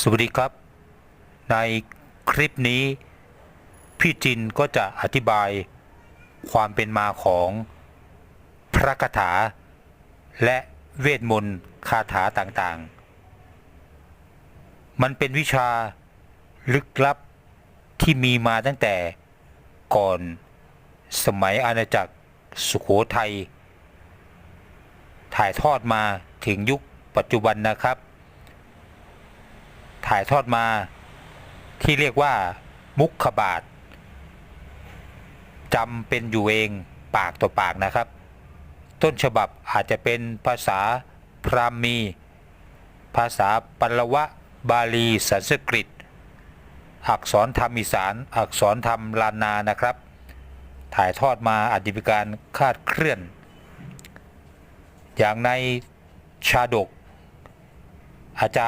สวัสดีครับ ในคลิปนี้ พี่จินก็จะอธิบาย ความเป็นมาของพระคาถา และเวทมนต์คาถาต่างๆ มันเป็นวิชาลึกลับที่มีมาตั้งแต่ก่อนสมัยอาณาจักรสุขโขทัยถ่ายทอดมาถึงยุคปัจจุบันนะครับ ถ่ายทอดมา ที่เรียกว่า มุขบาทจำเป็นอยู่เองปากต่อปากนะครับ ต้นฉบับอาจจะเป็นภาษาพราหมี ภาษาปัลวะบาลีสันสกฤต อักษรธรรมอีสาน อักษรธรรมลานานะครับ ถ่ายทอดมาอาจจะมีการคาดเคลื่อน อย่างในชาดกอาจารย์